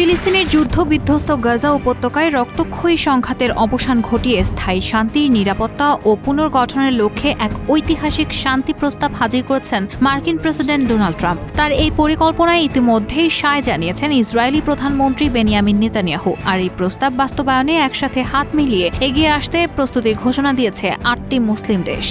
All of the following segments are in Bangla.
ফিলিস্তিনের যুদ্ধ বিধ্বস্ত গাজা উপত্যকায় রক্তক্ষয়ী সংঘাতের অবসান ঘটিয়ে স্থায়ী শান্তি, নিরাপত্তা ও পুনর্গঠনের লক্ষ্যে এক ঐতিহাসিক শান্তি প্রস্তাব হাজির করেছেন মার্কিন প্রেসিডেন্ট ডোনাল্ড ট্রাম্প। তার এই পরিকল্পনায় ইতিমধ্যেই সায় জানিয়েছেন ইসরায়েলি প্রধানমন্ত্রী বেনিয়ামিন নেতানিয়াহু। আর এই প্রস্তাব বাস্তবায়নে একসাথে হাত মিলিয়ে এগিয়ে আসতে প্রস্তুতির ঘোষণা দিয়েছে আটটি মুসলিম দেশ।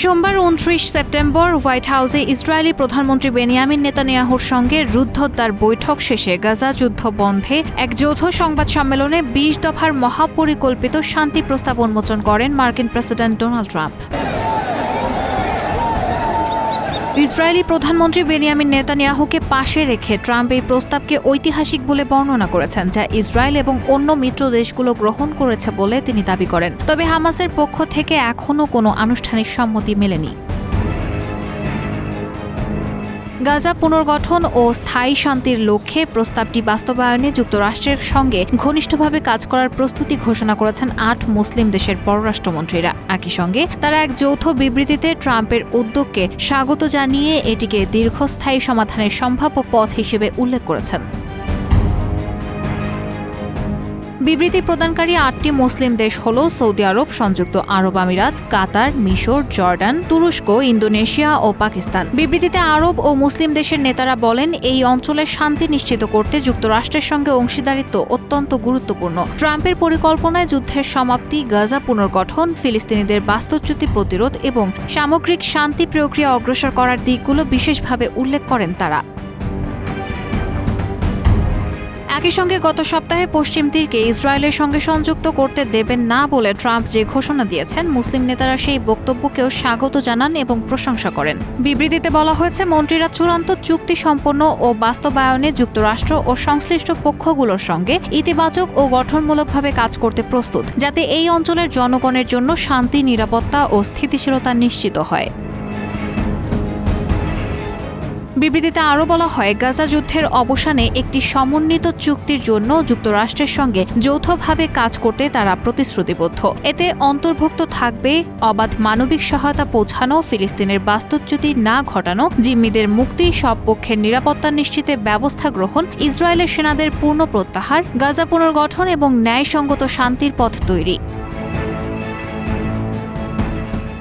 সোমবার উনত্রিশ সেপ্টেম্বর হোয়াইট হাউসে ইসরায়েলি প্রধানমন্ত্রী বেনিয়ামিন নেতানিয়াহুর সঙ্গে রুদ্ধদ্বার বৈঠক শেষে গাজা যুদ্ধ বন্ধে এক যৌথ সংবাদ সম্মেলনে বিশ দফার মহাপরিকল্পিত শান্তি প্রস্তাব উন্মোচন করেন মার্কিন প্রেসিডেন্ট ডোনাল্ড ট্রাম্প। ইসরায়েলি প্রধানমন্ত্রী বেনিয়ামিন নেতানিয়াহুকে পাশে রেখে ট্রাম্প এই প্রস্তাবকে ঐতিহাসিক বলে বর্ণনা করেছেন, যা ইসরায়েল এবং অন্য মিত্র দেশগুলো গ্রহণ করেছে বলে তিনি দাবি করেন। তবে হামাসের পক্ষ থেকে এখনও কোনো আনুষ্ঠানিক সম্মতি মেলেনি। গাজা পুনর্গঠন ও স্থায়ী শান্তির লক্ষ্যে প্রস্তাবটি বাস্তবায়নে যুক্তরাষ্ট্রের সঙ্গে ঘনিষ্ঠভাবে কাজ করার প্রস্তুতি ঘোষণা করেছেন আট মুসলিম দেশের পররাষ্ট্রমন্ত্রীরা। একই সঙ্গে তারা এক যৌথ বিবৃতিতে ট্রাম্পের উদ্যোগকে স্বাগত জানিয়ে এটিকে দীর্ঘস্থায়ী সমাধানের সম্ভাব্য পথ হিসেবে উল্লেখ করেছেন। বিবৃতি প্রদানকারী আটটি মুসলিম দেশ হল সৌদি আরব, সংযুক্ত আরব আমিরাত, কাতার, মিশর, জর্ডান, তুরস্ক, ইন্দোনেশিয়া ও পাকিস্তান। বিবৃতিতে আরব ও মুসলিম দেশের নেতারা বলেন, এই অঞ্চলের শান্তি নিশ্চিত করতে যুক্তরাষ্ট্রের সঙ্গে অংশীদারিত্ব অত্যন্ত গুরুত্বপূর্ণ। ট্রাম্পের পরিকল্পনায় যুদ্ধের সমাপ্তি, গাজা পুনর্গঠন, ফিলিস্তিনিদের বাস্তুচ্যুতি প্রতিরোধ এবং সামগ্রিক শান্তি প্রক্রিয়া অগ্রসর করার দিকগুলো বিশেষভাবে উল্লেখ করেন তারা। একই সঙ্গে গত সপ্তাহে পশ্চিম তীরকে ইসরায়েলের সঙ্গে সংযুক্ত করতে দেবেন না বলে ট্রাম্প যে ঘোষণা দিয়েছেন, মুসলিম নেতারা সেই বক্তব্যকেও স্বাগত জানান এবং প্রশংসা করেন। বিবৃতিতে বলা হয়েছে, মন্ত্রীরা চূড়ান্ত চুক্তি সম্পন্ন ও বাস্তবায়নে যুক্তরাষ্ট্র ও সংশ্লিষ্ট পক্ষগুলোর সঙ্গে ইতিবাচক ও গঠনমূলকভাবে কাজ করতে প্রস্তুত, যাতে এই অঞ্চলের জনগণের জন্য শান্তি, নিরাপত্তা ও স্থিতিশীলতা নিশ্চিত হয়। বিবৃতিতে আরও বলা হয়, গাজা যুদ্ধের অবসানে একটি সমন্বিত চুক্তির জন্য যুক্তরাষ্ট্রের সঙ্গে যৌথভাবে কাজ করতে তারা প্রতিশ্রুতিবদ্ধ। এতে অন্তর্ভুক্ত থাকবে অবাধ মানবিক সহায়তা পৌঁছানো, ফিলিস্তিনের বাস্তুচ্যুতি না ঘটানো, জিম্মিদের মুক্তি, সব পক্ষের নিরাপত্তা নিশ্চিতে ব্যবস্থা গ্রহণ, ইসরায়েলের সেনাদের পূর্ণ প্রত্যাহার, গাজা পুনর্গঠন এবং ন্যায়সঙ্গত শান্তির পথ তৈরি।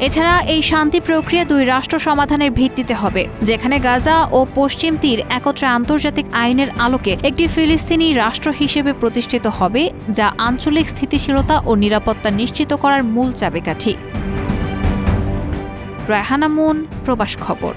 এছাড়া এই শান্তি প্রক্রিয়া দুই রাষ্ট্র সমাধানের ভিত্তিতে হবে, যেখানে গাজা ও পশ্চিম তীর একত্রে আন্তর্জাতিক আইনের আলোকে একটি ফিলিস্তিনি রাষ্ট্র হিসেবে প্রতিষ্ঠিত হবে, যা আঞ্চলিক স্থিতিশীলতা ও নিরাপত্তা নিশ্চিত করার মূল চাবিকাঠি। রায়হানামুন প্রবাস খবর।